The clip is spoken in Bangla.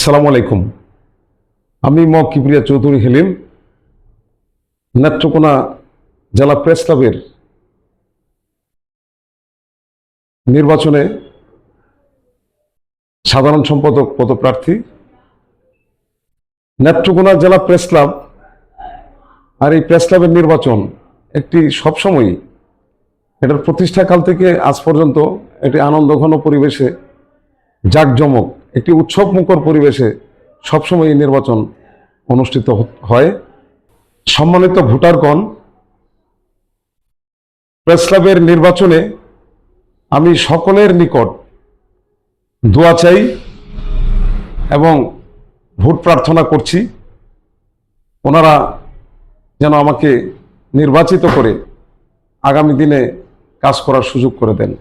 আসসালামু আলাইকুম। আমি ম কিবরিয়া চৌধুরী হেলিম, নেত্রকোনা জেলা প্রেস ক্লাবের নির্বাচনে সাধারণ সম্পাদক পদপ্রার্থী, নেত্রকোনা জেলা প্রেস ক্লাব আর এই প্রেস ক্লাবের নির্বাচন একটি সবসময়ই এটার প্রতিষ্ঠাকাল থেকে আজ পর্যন্ত একটি আনন্দঘন পরিবেশে জাঁকজমক একটি উৎসবমুখর পরিবেশে সবসময় এই নির্বাচন অনুষ্ঠিত হয়। সম্মানিত ভোটারগণ, প্রেস ক্লাবের নির্বাচনে আমি সকলের নিকট দোয়া চাই এবং ভোট প্রার্থনা করছি। ওনারা যেন আমাকে নির্বাচিত করে আগামী দিনে কাজ করার সুযোগ করে দেন।